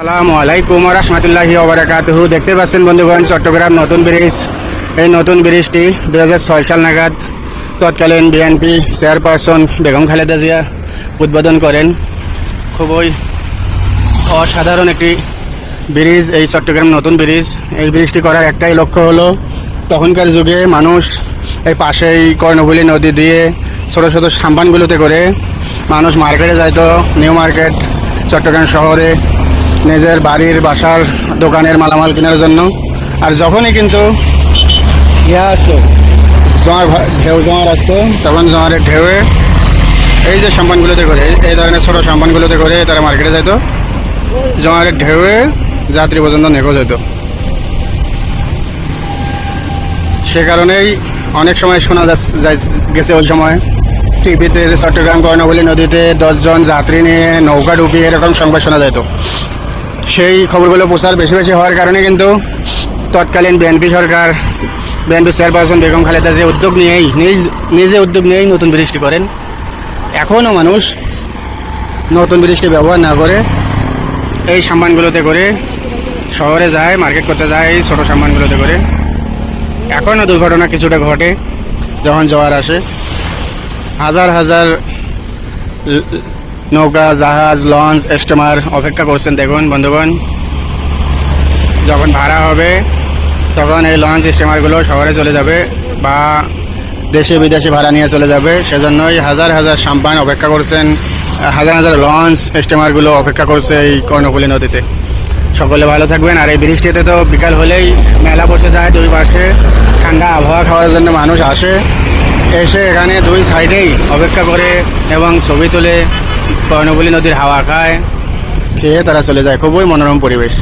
সালামু আলাইকুম রহমতুল্লাহি ওবরাকাতুহু দেখতে পাচ্ছেন বন্ধুগণ, চট্টগ্রাম নতুন ব্রিজ। এই নতুন ব্রিজটি দু হাজার ছয় সাল নাগাদ তৎকালীন বিএনপি চেয়ারপারসন বেগম খালেদা জিয়া উদ্বোধন করেন। খুবই অসাধারণ একটি ব্রিজ, এই চট্টগ্রাম নতুন ব্রিজ। এই ব্রিজটি করার একটাই লক্ষ্য হলো, তখনকার যুগে মানুষ এই পাশেই কর্ণফুলী নদী দিয়ে ছোটো ছোটো সাম্পানগুলোতে করে মানুষ মার্কেটে যাইতো, নিউ মার্কেট, চট্টগ্রাম শহরে। নিজের বাড়ির বাসার দোকানের মালামাল কেনার জন্য। আর যখনই কিন্তু ইয়া আসতো, জোয়ার ঢেউ জোয়ার আসতো, তখন জোয়ারের ঢেউয়ে এই যে সাম্পানগুলোতে করে, এই- ধরনের ছোটো সাম্পানগুলোতে করে তারা মার্কেটে যেত জোয়ারের ঢেউয়ে যাত্রী পর্যন্ত নিখোঁজ হতো সে কারণেই অনেক সময় শোনা গেছে ওই সময়। টিভিতে চট্টগ্রাম, কর্ণফুলী নদীতে দশজন যাত্রী নিয়ে নৌকা ডুবিয়ে এরকম সংবাদ শোনা যেত সেই খবরগুলো প্রচার বেশি বেশি হওয়ার কারণে কিন্তু তৎকালীন বিএনপি সরকার বিএনপি চেয়ারপারসন বেগম খালেদা যে উদ্যোগ নিয়েই, নিজ, নিজে উদ্যোগ নিয়েই নতুন ব্রিজটি করেন, এখনও মানুষ নতুন ব্রিজটি ব্যবহার না করে এই সামানগুলোতে করে শহরে যায়, মার্কেট করতে যায়, এই ছোটো সামানগুলোতে করে। এখনও দুর্ঘটনা কিছুটা ঘটে, যখন জোয়ার আসে, হাজার হাজার নৌকা, জাহাজ, লঞ্চ স্টিমার অপেক্ষা করছেন দেখুন বন্ধুগণ। যখন ভাড়া হবে, তখন এই লঞ্চ স্টিমারগুলো শহরে চলে যাবে বা দেশে বিদেশে ভাড়া নিয়ে চলে যাবে। সেজন্যই হাজার হাজার সাম্পান অপেক্ষা করছেন, হাজার হাজার লঞ্চ স্টিমারগুলো অপেক্ষা করছে এই কর্ণফুলী নদীতে। সকলে ভালো থাকবেন। আর এই বৃষ্টিতে তো বিকাল হলেই মেলা বসে যায় দুই পাশে। ঠান্ডা আবহাওয়া খাওয়ার জন্য মানুষ আসে। এসে এখানে দুই সাইডেই অপেক্ষা করে এবং ছবি তুলে কর্ণফুলী নদীর হাওয়া খায়। খেয়ে তারা চলে যায়। খুবই মনোরম পরিবেশ।